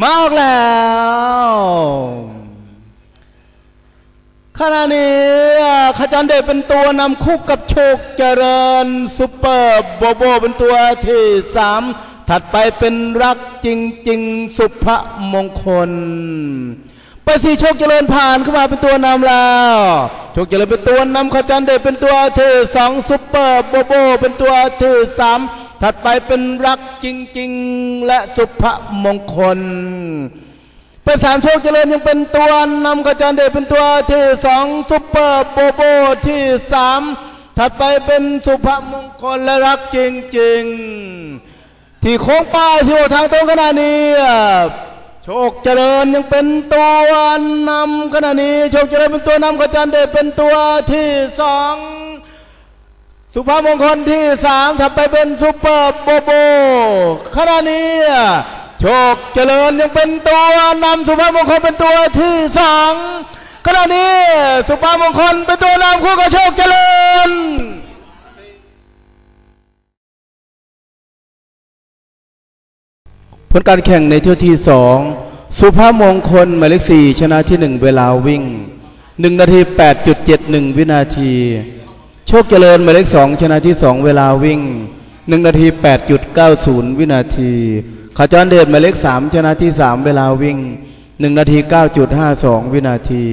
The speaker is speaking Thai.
มาออกแล้วขณะนี้ขจรเดชเป็นตัวนำคู่กับโชคเจริญซุปเปอร์โบโบเป็นตัวที่สามถัดไปเป็นรักจริง ๆ สุภมงคลไปสีโชคเจริญผ่านเข้ามาเป็นตัวนำแล้ว โชคเจริญเป็นตัวนำขจรเดชเป็นตัวที่สองซุปเปอร์โบโบเป็นตัวที่สาม ถัดไปเป็นรักจริง ๆ และสุภมงคล เป็นสามโชคเจริญยังเป็นตัวนำขจรเดชเป็นตัวที่สองซุปเปอร์โบโบที่สามถัดไปเป็นสุภมงคลและรักจริง ๆ ที่โค้งป้ายที่วทางตรงขณะนี้โชคเจริญยังเป็นตัวนำขณะนี้ โชคเจริญเป็นตัวนำขจรเดชเป็นตัวที่สอง สุภาพมงคลที่สามถัดไปเป็นซุปเปอร์โบโบขณะนี้โชคเจริญยังเป็นตัวนำสุภาพมงคลเป็นตัวที่สองขณะนี้สุภาพมงคลเป็นตัวนำคู่กับโชคเจริญผลการแข่งในเที่ยวที่สองสุภาพมงคลหมายเลขสี่ชนะที่หนึ่งเวลาวิ่งหนึ่งนาทีแปดจุดเจ็ดหนึ่งวินาที ชคเจริญหมายเลขสองชนะที่สองเวลาวิ่งหนึ่งนาทีแปดจุดเก้าศูนย์วินาทีขจรเดชหมายเลขสามชนะที่สามเวลาวิ่งหนึ่งนาทีเก้าจุดห้าสองวินาที